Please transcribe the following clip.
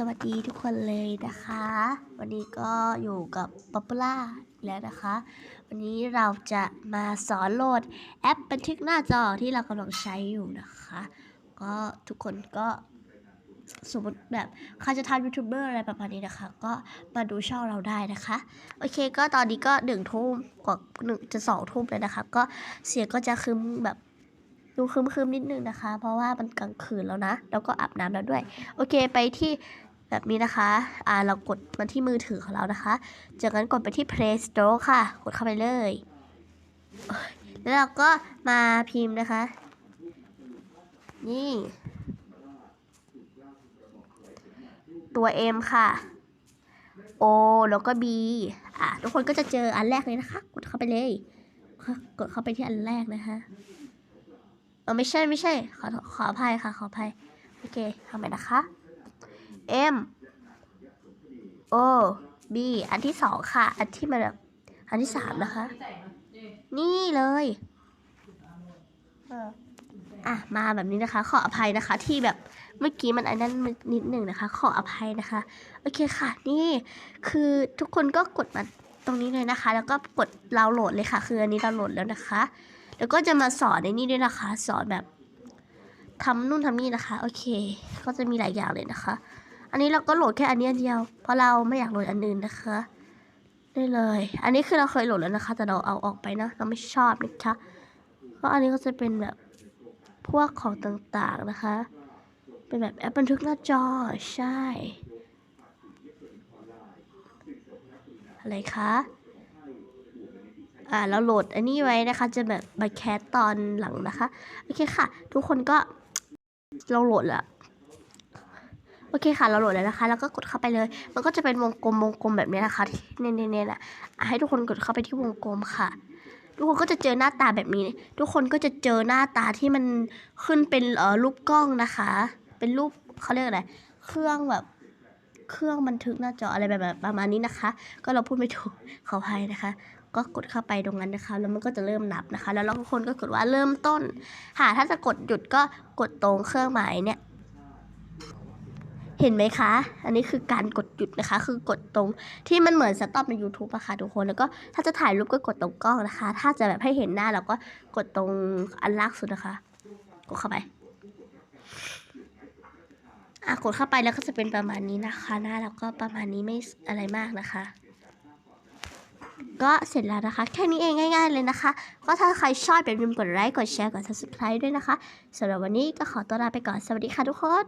สวัสดีทุกคนเลยนะคะ วันนี้ก็อยู่กับป๊อปปูล่าแล้วนะคะ วันนี้เราจะมาสอนโหลดแอปบันทึกหน้าจอที่เรากำลังใช้อยู่นะคะ ก็ทุกคนก็สมมติแบบใครจะทำยูทูบเบอร์อะไรประมาณนี้นะคะ ก็มาดูช่องเราได้นะคะ โอเคก็ตอนนี้ก็หนึ่งทุ่มกว่าหนึ่งจะสองทุ่มเลยนะคะ ก็เสียงก็จะคึมแบบดูคึมคึมๆนิดนึงนะคะ เพราะว่ามันกลางคืนแล้วนะ แล้วก็อาบน้ำแล้วด้วย โอเคไปที่ แบบนี้นะคะ อ่าเรากดมาที่มือถือของเรานะคะ จากนั้นกดไปที่ Play Store ค่ะ กดเข้าไปเลย แล้วเราก็มาพิมพ์นะคะ นี่ ตัว M ค่ะ O แล้วก็ B อะทุกคนก็จะเจออันแรกเลยนะคะ กดเข้าไปเลย กดเข้าไปที่อันแรกนะคะเออไม่ใช่ไม่ใช่ ขอขออภัยค่ะ ขออภัย โอเคทำไปนะคะ M O B อันที่สองค่ะ อันที่มันแบบอันที่สามนะคะ นี่เลยอะมาแบบนี้นะคะ ขออภัยนะคะ ที่แบบเมื่อกี้มันอันนั้นนิดหนึ่งนะคะ ขออภัยนะคะ โอเคค่ะ นี่คือทุกคนก็กดมาตรงนี้เลยนะคะ แล้วก็กดดาวน์โหลดเลยค่ะ คืออันนี้ดาวน์โหลดแล้วนะคะ แล้วก็จะมาสอนในนี่ด้วยนะคะ สอนแบบทำนู่นทำนี่นะคะ โอเค ก็จะมีหลายอย่างเลยนะคะ อันนี้เราก็โหลดแค่อันนี้อันเดียว เพราะเราไม่อยากโหลดอันอื่นนะคะได้เลย อันนี้คือเราเคยโหลดแล้วนะคะ แต่เราเอาออกไปนะ เราไม่ชอบนะคะเพราะอันนี้ก็จะเป็นแบบพวกของต่างๆนะคะ เป็นแบบแอปบันทึกหน้าจอใช่ อะไรคะอ่าเราโหลดอันนี้ไว้นะคะ จะแบบมาแคสตอนหลังนะคะ โอเคค่ะ ทุกคนก็เราโหลดแล้ว อเคค่ะเราโหลดแล้วนะคะ แล้วก็กดเข้าไปเลย มันก็จะเป็นวงกลมวงกลมแบบนี้นะคะที่เนี่ยเนี่ยนะอะให้ทุกคนกดเข้าไปที่วงกลมค่ะ ทุกคนก็จะเจอหน้าตาแบบนี้ ทุกคนก็จะเจอหน้าตาที่มันขึ้นเป็นเอ่อรูปกล้องนะคะ เป็นรูปเขาเรียกอะไรเครื่องแบบเครื่องบันทึกหน้าจออะไรแบบแบบประมาณนี้นะคะ ก็เราพูดไม่ถูกขออภัยนะคะ ก็กดเข้าไปตรงนั้นนะคะ แล้วมันก็จะเริ่มนับนะคะ แล้วเราทุกคนก็กดว่าเริ่มต้นค่ะถ้าจะกดหยุดก็กดตรงเครื่องหมายเนี่ย เห็นไหมคะ อันนี้คือการกดหยุดนะคะ คือกดตรงที่มันเหมือนสต็อปใน YouTube อะค่ะทุกคน แล้วก็ถ้าจะถ่ายรูปก็กดตรงกล้องนะคะ ถ้าจะแบบให้เห็นหน้าเราก็กดตรงอันล่างสุดนะคะ กดเข้าไปอะกดเข้าไปแล้วก็จะเป็นประมาณนี้นะคะ หน้าเราก็ประมาณนี้ไม่อะไรมากนะคะ ก็เสร็จแล้วนะคะ แค่นี้เองง่ายๆเลยนะคะ ก็ถ้าใครชอบอย่าลืมกดไลค์ กดแชร์ กด subscribe ด้วยนะคะสำหรับวันนี้ก็ขอตัวลาไปก่อน สวัสดีค่ะทุกคน